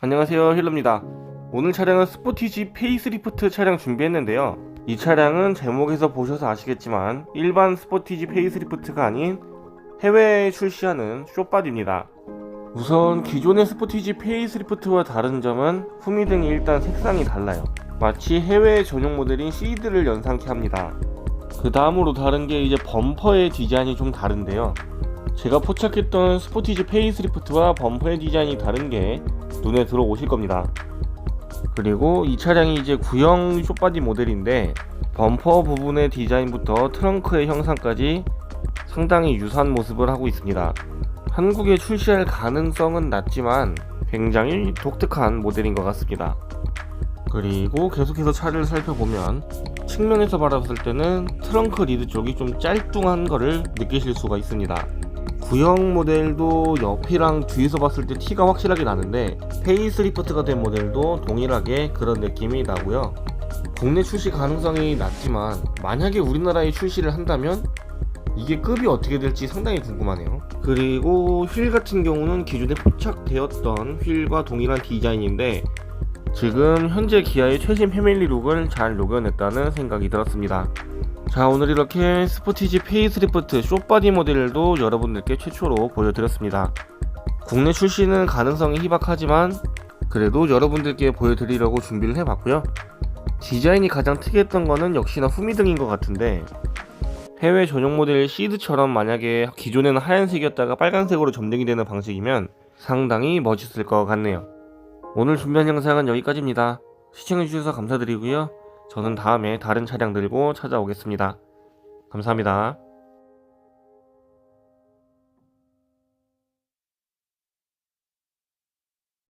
안녕하세요 힐러입니다. 오늘 차량은 스포티지 페이스리프트 차량 준비했는데요. 이 차량은 제목에서 보셔서 아시겠지만 일반 스포티지 페이스리프트가 아닌 해외에 출시하는 쇼바디입니다. 우선 기존의 스포티지 페이스리프트와 다른 점은 후미등이 일단 색상이 달라요. 마치 해외 전용 모델인 시드를 연상케 합니다. 그 다음으로 다른 게 이제 범퍼의 디자인이 좀 다른데요. 제가 포착했던 스포티지 페이스리프트와 범퍼의 디자인이 다른 게 눈에 들어오실 겁니다. 그리고 이 차량이 이제 구형 쇼바디 모델인데 범퍼 부분의 디자인부터 트렁크의 형상까지 상당히 유사한 모습을 하고 있습니다. 한국에 출시할 가능성은 낮지만 굉장히 독특한 모델인 것 같습니다. 그리고 계속해서 차를 살펴보면 측면에서 바라봤을 때는 트렁크 리드 쪽이 좀 짤뚱한 거를 느끼실 수가 있습니다. 구형 모델도 옆이랑 뒤에서 봤을 때 티가 확실하게 나는데 페이스리프트가 된 모델도 동일하게 그런 느낌이 나고요. 국내 출시 가능성이 낮지만 만약에 우리나라에 출시를 한다면 이게 급이 어떻게 될지 상당히 궁금하네요. 그리고 휠 같은 경우는 기존에 포착되었던 휠과 동일한 디자인인데 지금 현재 기아의 최신 패밀리 룩을 잘 녹여냈다는 생각이 들었습니다. 자 오늘 이렇게 스포티지 페이스리프트 쇼바디 모델도 여러분들께 최초로 보여드렸습니다. 국내 출시는 가능성이 희박하지만 그래도 여러분들께 보여드리려고 준비를 해봤고요. 디자인이 가장 특이했던 거는 역시나 후미등인 것 같은데 해외 전용 모델 시드처럼 만약에 기존에는 하얀색이었다가 빨간색으로 점등이 되는 방식이면 상당히 멋있을 것 같네요. 오늘 준비한 영상은 여기까지입니다. 시청해주셔서 감사드리고요. 저는 다음에 다른 차량 들고 찾아오겠습니다. 감사합니다.